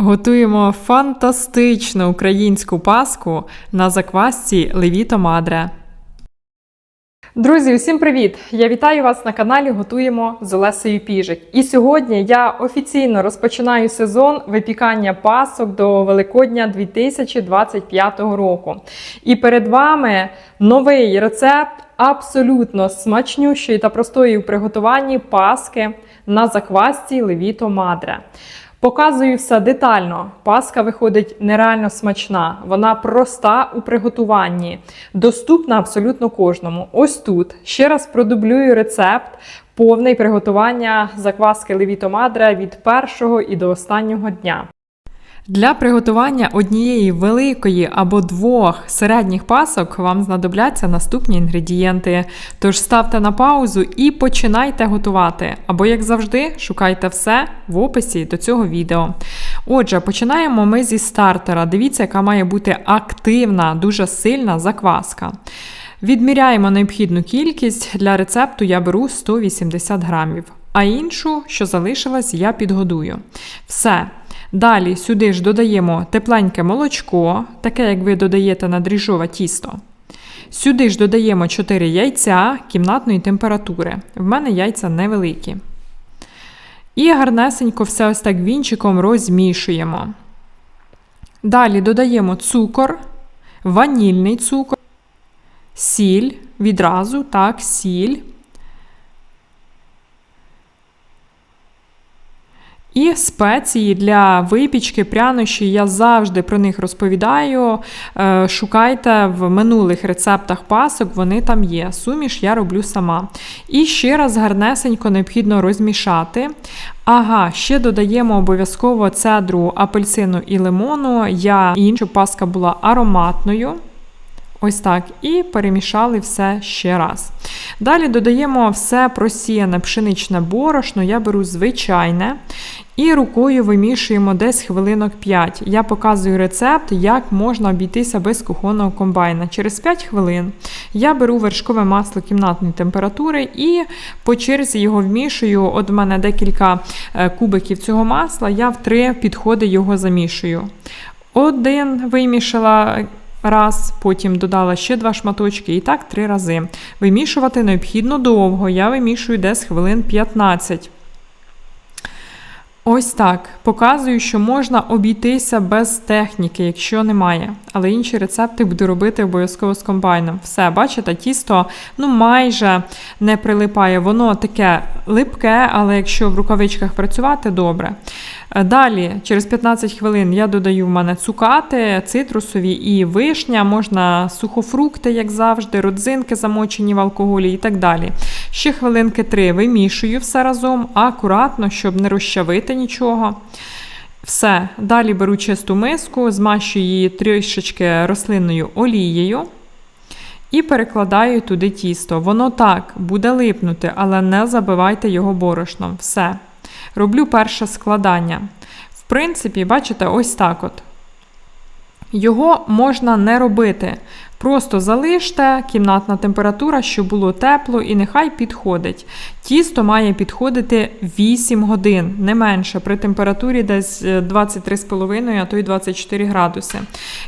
Готуємо фантастичну українську паску на заквасці Левіто Мадре. Друзі, усім привіт! Я вітаю вас на каналі Готуємо з Олесею Піжик. І сьогодні я офіційно розпочинаю сезон випікання пасок до Великодня 2025 року. І перед вами новий рецепт абсолютно смачнющої та простої в приготуванні паски на заквасці Левіто Мадре. Показую все детально. Паска виходить нереально смачна, вона проста у приготуванні, доступна абсолютно кожному. Ось тут ще раз продублюю рецепт повний приготування закваски Левіто Мадре від першого і до останнього дня. Для приготування однієї великої або двох середніх пасок вам знадобляться наступні інгредієнти. Тож ставте на паузу і починайте готувати. Або, як завжди, шукайте все в описі до цього відео. Отже, починаємо ми зі стартера. Дивіться, яка має бути активна, дуже сильна закваска. Відміряємо необхідну кількість для рецепту я беру 180 грамів, а іншу, що залишилась, я підгодую. Все. Далі сюди ж додаємо тепленьке молочко, таке, як ви додаєте на дріжджове тісто. Сюди ж додаємо 4 яйця кімнатної температури. В мене яйця невеликі. І гарнесенько все ось так вінчиком розмішуємо. Далі додаємо цукор, ванільний цукор, сіль, відразу, так, сіль. І спеції для випічки, прянощі, я завжди про них розповідаю. Е, шукайте в минулих рецептах пасок, вони там є. Суміш я роблю сама. І ще раз гарнесенько необхідно розмішати. Ага, ще додаємо обов'язково цедру апельсину і лимону. Я інша паска була ароматною. Ось так. І перемішали все ще раз. Далі додаємо все просіяне пшеничне борошно, я беру звичайне. І рукою вимішуємо десь хвилинок 5. Я показую рецепт, як можна обійтися без кухонного комбайна. Через 5 хвилин я беру вершкове масло кімнатної температури і по черзі його вмішую. От в мене декілька е, кубиків цього масла, я в три підходи його замішую. Один вимішала раз, потім додала ще два шматочки, і так три рази. Вимішувати необхідно довго. Я вимішую десь хвилин 15. Ось так. Показую, що можна обійтися без техніки, якщо немає. Але інші рецепти буду робити обов'язково з комбайном. Все, бачите, тісто ну майже не прилипає. Воно таке липке, але якщо в рукавичках працювати, добре. Е, далі, через 15 хвилин, я додаю в мене цукати, цитрусові і вишня, можна сухофрукти, як завжди, родзинки замочені в алкоголі і так далі. Ще хвилинки 3 вимішую все разом, акуратно, щоб не розчавити нічого. Все. Далі беру чисту миску, змащую її трішечки рослинною олією. І перекладаю туди тісто. Воно так буде липнути, але не забивайте його борошном. Все. Роблю перше складання. В принципі, бачите, ось так от. Його можна не робити. Просто залиште кімнатна температура, щоб було тепло, і нехай підходить. Тісто має підходити 8 годин, не менше, при температурі десь 23,5, е, а то й 24 градуси.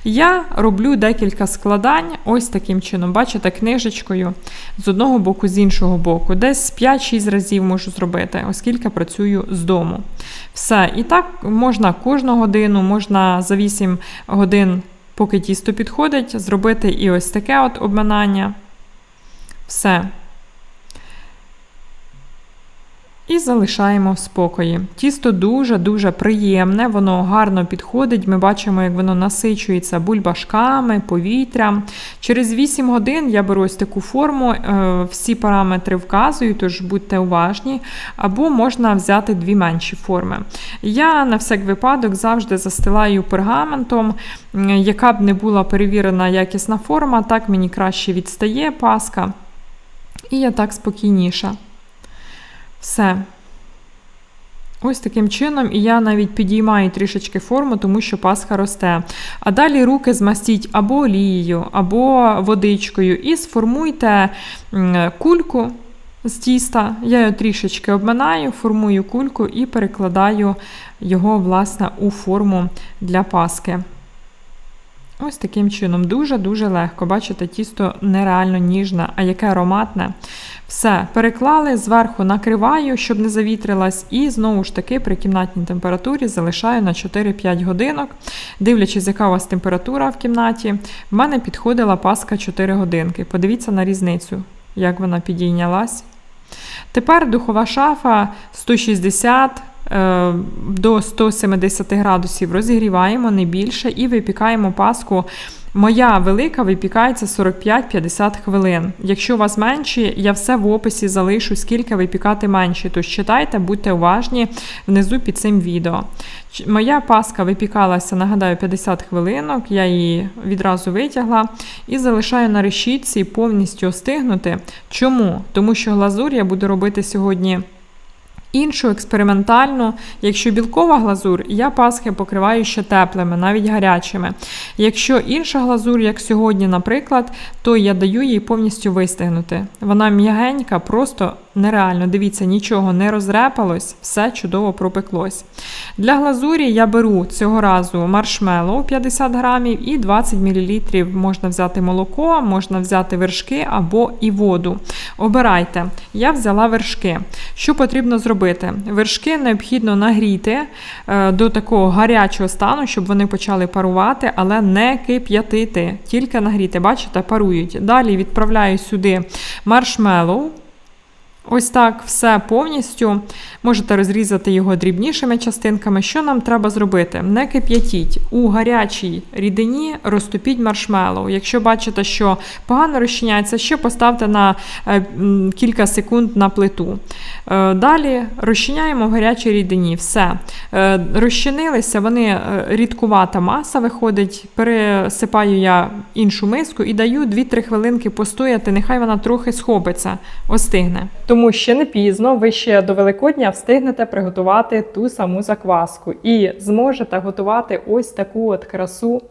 Я роблю декілька складань, ось таким чином, бачите, книжечкою з одного боку, з іншого боку. Десь 5-6 разів можу зробити, оскільки працюю з дому. Все. І так можна кожну годину, можна за 8 годин поки тісто підходить, зробити і ось таке от обминання. Все. І залишаємо в спокої. Тісто дуже-дуже приємне, воно гарно підходить. Ми бачимо, як воно насичується бульбашками, повітрям. Через 8 годин я беру ось таку форму, е, всі параметри вказую, тож будьте уважні, або можна взяти дві менші форми. Я на всяк випадок завжди застилаю пергаментом, яка б не була перевірена якісна форма, так мені краще відстає паска. І я так спокійніша. Все. Ось таким чином, і я навіть підіймаю трішечки форму, тому що пасха росте. А далі руки змастіть або олією, або водичкою, і сформуйте кульку. з тіста. Я його трішечки обминаю, формую кульку і перекладаю його, власне, у форму для паски. Ось таким чином. Дуже-дуже легко. Бачите, тісто нереально ніжне, а яке ароматне. Все, переклали, зверху накриваю, щоб не завітрилась, і знову ж таки при кімнатній температурі залишаю на 4-5 годинок. Дивлячись, яка у вас температура в кімнаті, в мене підходила паска 4 годинки. Подивіться на різницю, як вона підійнялась. Тепер духова шафа 160 е, до 170 градусів розігріваємо не більше і випікаємо паску. Моя велика випікається 45-50 хвилин. Якщо у вас менші, я все в описі залишу, скільки випікати менші. Тож читайте, будьте уважні внизу під цим відео. Моя паска випікалася, нагадаю, 50 хвилинок. Я її відразу витягла і залишаю на решітці повністю остигнути. Чому? Тому що глазур я буду робити сьогодні. Іншу експериментальну, якщо білкова глазур, я пасхи покриваю ще теплими, навіть гарячими. Якщо інша глазур, як сьогодні, наприклад, то я даю їй повністю вистигнути. Вона м'ягенька, просто нереально. Дивіться, нічого не розрепалось, все чудово пропеклось. Для глазурі я беру цього разу маршмеллоу 50 грамів і 20 мл можна взяти молоко, можна взяти вершки або і воду. Обирайте. Я взяла вершки. Що потрібно зробити? Вершки необхідно нагріти е, до такого гарячого стану, щоб вони почали парувати, але не кип'ятити, тільки нагріти. Бачите, парують. Далі відправляю сюди маршмеллоу. Ось так все повністю. Можете розрізати його дрібнішими частинками. Що нам треба зробити? Не кип'ятіть. У гарячій рідині розтопіть маршмеллоу. Якщо бачите, що погано розчиняється, ще поставте на е, кілька секунд на плиту. Е, Далі розчиняємо в гарячій рідині. Все. Е, Розчинилися, вони рідкувата маса виходить. Пересипаю я іншу миску і даю 2-3 хвилинки постояти, нехай вона трохи схопиться, остигне. Тому ще не пізно, ви ще до Великодня встигнете приготувати ту саму закваску і зможете готувати ось таку от красу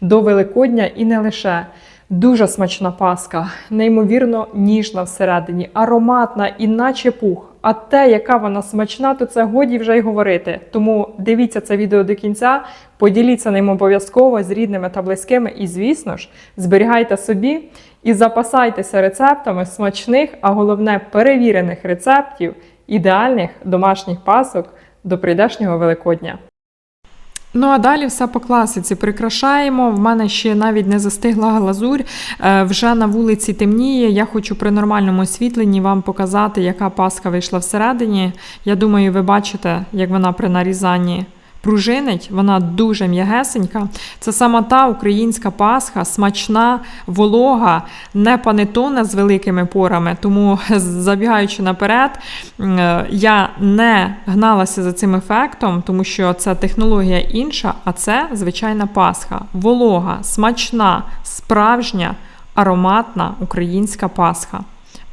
до Великодня і не лише. Дуже смачна паска, неймовірно ніжна всередині, ароматна і наче пух. А те, яка вона смачна, то це годі вже й говорити. Тому дивіться це відео до кінця, поділіться ним обов'язково з рідними та близькими, і, звісно ж, зберігайте собі і запасайтеся рецептами смачних, а головне перевірених рецептів ідеальних домашніх пасок до прийдешнього Великодня. Ну а далі все по класиці прикрашаємо. В мене ще навіть не застигла глазурь. Е, Вже на вулиці темніє. Я хочу при нормальному освітленні вам показати, яка паска вийшла всередині. Я думаю, ви бачите, як вона при нарізанні пружинить. Вона дуже м'ягесенька. Це сама та українська пасха, смачна, волога, не панетона з великими порами. Тому, забігаючи наперед, е, я не гналася за цим ефектом, тому що це технологія інша, а це звичайна пасха. Волога, смачна, справжня, ароматна українська пасха.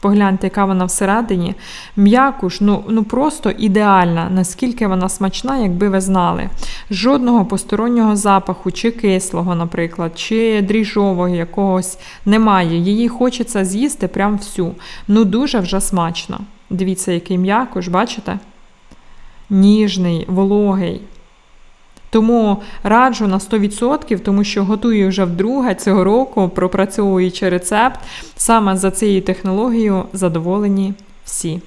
Погляньте, яка вона всередині. М'якуш, ну, ну просто ідеальна, наскільки вона смачна, якби ви знали. Жодного постороннього запаху, чи кислого, наприклад, чи дріжджового якогось немає. Її хочеться з'їсти прям всю. Ну, дуже вже смачно. Дивіться, який м'якуш, бачите? Ніжний, вологий. Тому раджу на 100%, тому що готую вже вдруге цього року, пропрацьовуючи рецепт. Саме за цією технологією задоволені всі.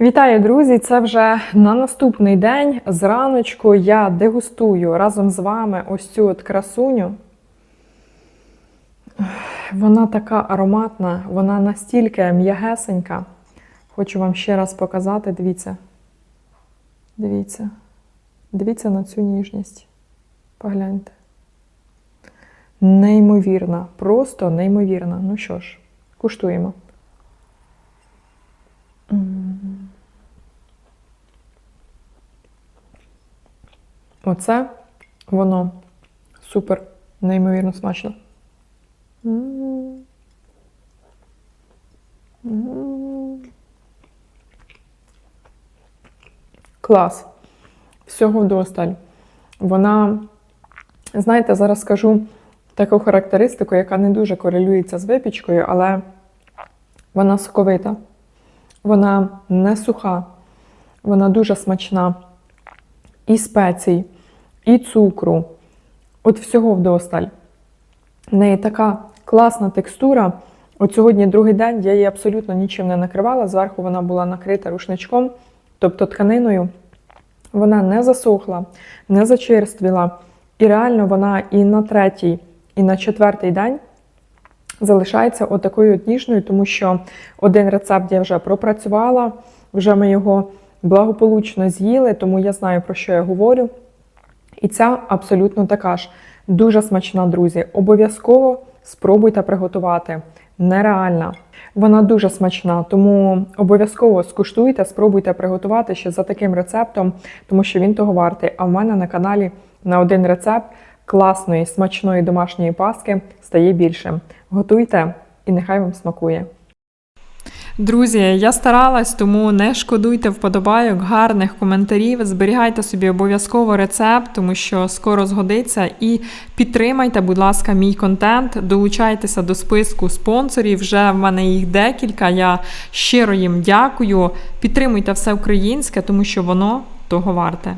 Вітаю, друзі! Це вже на наступний день. Зраночку я дегустую разом з вами ось цю от красуню. Вона така ароматна, вона настільки м'ягесенька. Хочу вам ще раз показати. Дивіться. Дивіться. Дивіться на цю ніжність. Погляньте. Неймовірна, просто неймовірна. Ну що ж, куштуємо. Оце воно супер, неймовірно смачно. Клас. Всього вдосталь. Вона, знаєте, зараз скажу таку характеристику, яка не дуже корелюється з випічкою, але Вона соковита, вона не суха, вона дуже смачна. І спецій, і цукру. От всього вдосталь. В неї така класна текстура. От сьогодні другий день я її абсолютно нічим не накривала. Зверху вона була накрита рушничком, тобто тканиною. Вона не засохла, не зачерствіла. І реально вона і на третій, і на четвертий день залишається отакою от ніжною, тому що один рецепт я вже пропрацювала, вже ми його благополучно з'їли, тому я знаю, про що я говорю. І ця абсолютно така ж. Дуже смачна, друзі. Обов'язково спробуйте приготувати. Нереальна. Вона дуже смачна, тому обов'язково скуштуйте, спробуйте приготувати ще за таким рецептом, тому що він того вартий. А в мене на каналі на один рецепт класної, смачної домашньої паски стає більше. Готуйте і нехай вам смакує. Друзі, я старалась, тому не шкодуйте вподобайок, гарних коментарів. Зберігайте собі обов'язково рецепт, тому що скоро згодиться. І підтримайте, будь ласка, мій контент. Долучайтеся до списку спонсорів. Вже в мене їх декілька. Я щиро їм дякую. Підтримуйте все українське, тому що воно того варте.